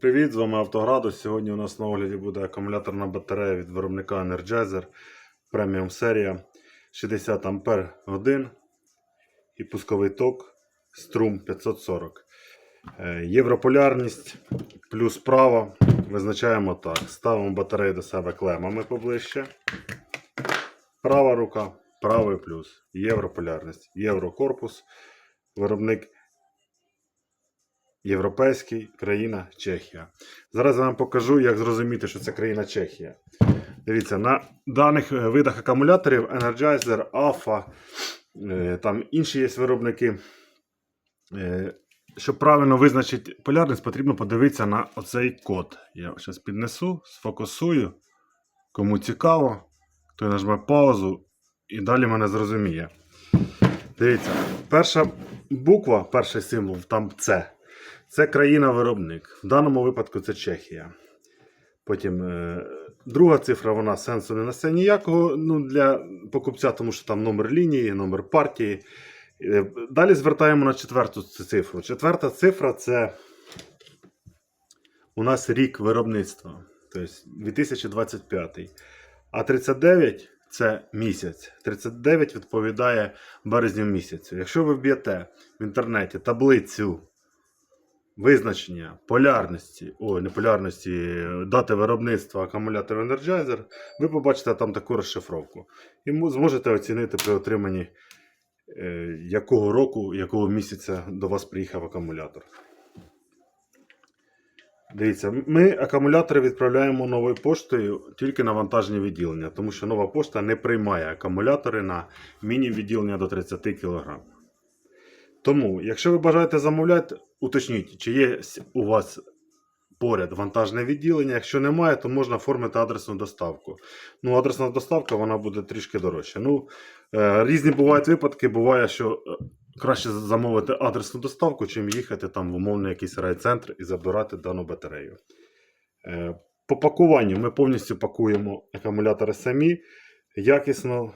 Привіт, з вами Автоградус. Сьогодні у нас на огляді буде акумуляторна батарея від виробника Energizer преміум серія 60 Ампер годин і пусковий ток струм 540. Е, Європолярність плюс право визначаємо так. Ставимо батарею до себе клемами поближче. Права рука, правий плюс. Європолярність. Єврокорпус. Виробник Європейський, країна Чехія. Зараз я вам покажу, як зрозуміти, що це країна Чехія. Дивіться, на даних е, видах акумуляторів Energizer, Alpha, е, там інші є виробники. Е, Щоб правильно визначити полярність, потрібно подивитися на оцей код. Я зараз піднесу, сфокусую. Кому цікаво, той нажме паузу і далі мене зрозуміє. Дивіться, перша буква, перший символ, там С. Це країна-виробник. В даному випадку це Чехія. Потім е, друга цифра, вона сенсу не несе ніякого ну, для покупця, тому що там номер лінії, номер партії. Е, Далі звертаємо на четверту цифру. Четверта цифра це у нас рік виробництва, тобто 2025. А 39 це місяць. 39 відповідає березню місяцю. Якщо ви вб'єте в інтернеті таблицю визначення полярності, ой, не полярності, дати виробництва акумулятора Energizer, ви побачите там таку розшифровку. І зможете оцінити при отриманні е, якого року, якого місяця до вас приїхав акумулятор. Дивіться, ми акумулятори відправляємо новою поштою тільки на вантажні відділення, тому що нова пошта не приймає акумулятори на міні-відділення до 30 кг. Тому, якщо ви бажаєте замовляти, уточніть, чи є у вас поряд вантажне відділення. Якщо немає, то можна оформити адресну доставку. Ну, адресна доставка вона буде трішки дорожча. Ну, е, різні бувають випадки. Буває, що е, краще замовити адресну доставку, чим їхати там в умовний якийсь райцентр і забирати дану батарею. Е, по пакуванню ми повністю пакуємо акумулятори самі, якісно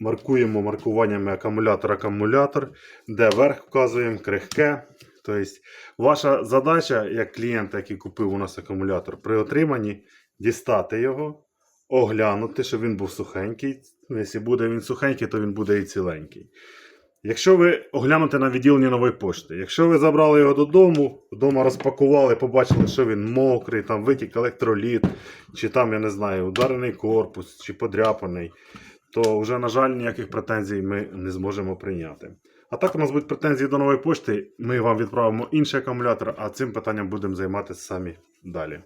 маркуємо маркуваннями акумулятор-акумулятор, де верх вказуємо крихке. Тобто, ваша задача, як клієнта, який купив у нас акумулятор, при отриманні дістати його, оглянути, щоб він був сухенький. Ну, Якщо буде він сухенький, то він буде і ціленький. Якщо ви оглянете на відділенні нової пошти, якщо ви забрали його додому, вдома розпакували, побачили, що він мокрий, там витік електроліт, чи там, я не знаю, ударений корпус, чи подряпаний, то вже, на жаль, ніяких претензій ми не зможемо прийняти. А так у нас будуть претензії до нової пошти, ми вам відправимо інший акумулятор, а цим питанням будемо займатися самі далі.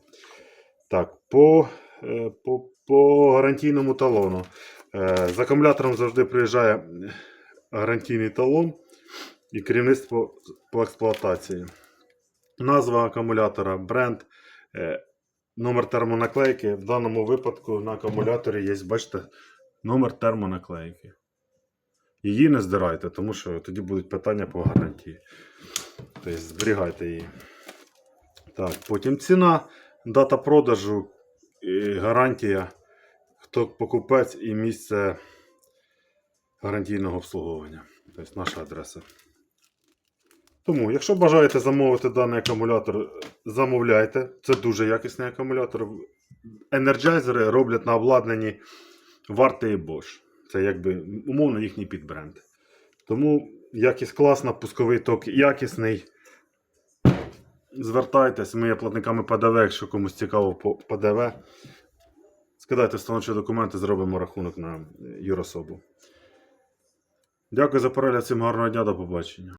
Так, по, е, по, по гарантійному талону. Е, З акумулятором завжди приїжджає гарантійний талон і керівництво по експлуатації. Назва акумулятора, бренд, е, номер термонаклейки. В даному випадку на акумуляторі є, бачите, номер термонаклейки. Її не здирайте, тому що тоді будуть питання по гарантії. Тобто зберігайте її. Так, потім ціна, дата продажу, і гарантія, хто покупець і місце гарантійного обслуговування. Тобто наша адреса. Тому, якщо бажаєте замовити даний акумулятор, замовляйте. Це дуже якісний акумулятор. Енерджайзери роблять на обладнанні Варте і Bosch. Це якби умовно їхній підбренд. Тому якість класна, пусковий ток якісний. Звертайтесь, ми є платниками ПДВ, якщо комусь цікаво по ПДВ. Скидайте встановчі документи, зробимо рахунок на юрособу. Дякую за перегляд, всім гарного дня, до побачення.